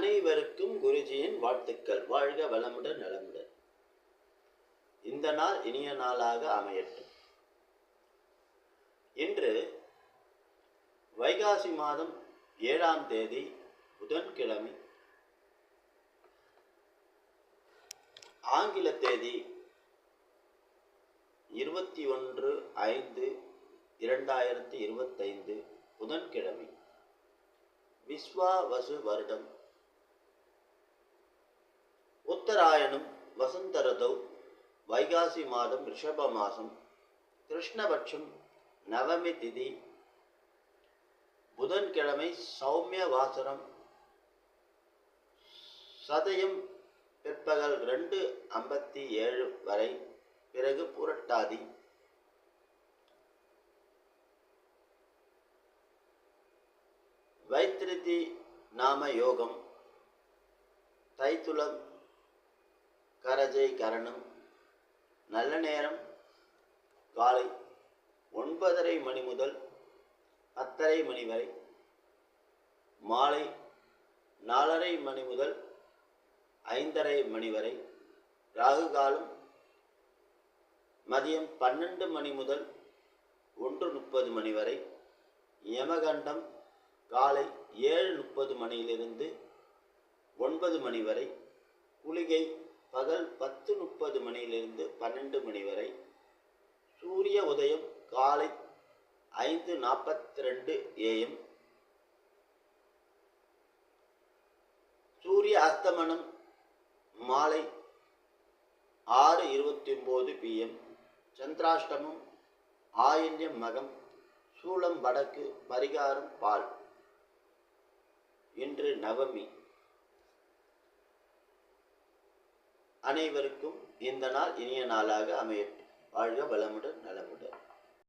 அனைவருக்கும் குருஜியின் வாழ்த்துக்கள். வாழ்க வளமுடன் நலமுடன். இந்த நாள் இனிய நாளாக அமையட்டும். இன்று வைகாசி மாதம் ஏழாம் தேதி புதன்கிழமை ஆங்கில தேதி இருபத்தி ஒன்று ஐந்து இரண்டாயிரத்தி இருபத்தைந்து புதன்கிழமை. விஸ்வாவசு வருடம். உத்தராயணம் வசந்தரதௌ வைகாசி மாதம் ரிஷப மாதம் கிருஷ்ணபட்சம் நவமி திதி புதன்கிழமை சௌமிய வாசனம் சதயம் பிற்பகல் ரெண்டு ஐம்பத்தி ஏழு வரை பிறகு புரட்டாதி. வைத்திருதி நாம யோகம் தைத்துளம் கரஜை கரணம். நல்ல நேரம். காலை ஒன்பதரை மணி முதல் பத்தரை மணி வரை. மாலை நாலரை மணி முதல் ஐந்தரை மணி வரை. ராகு காலம் மதியம் பன்னெண்டு மணி முதல் ஒன்று முப்பது மணி வரை. யமகண்டம் காலை ஏழு முப்பது மணியிலிருந்து ஒன்பது மணி வரை. குளிகை பகல் பத்து முப்பது மணியிலிருந்து பன்னெண்டு மணி வரை சூரிய உதயம் காலை ஐந்து நாற்பத்தி ரெண்டு ஏஎம் சூரிய அஸ்தமனம் மாலை ஆறு இருபத்தி ஒம்பது பிஎம் சந்திராஷ்டமம் ஆயில்யம் மகம் சூளம் வடக்கு பரிகாரம் பால். இன்று நவமி. அனைவருக்கும் இந்த நாள் இனிய நாளாக அமையட்டும். வாழ்க வளமுடன் நலமுடன்.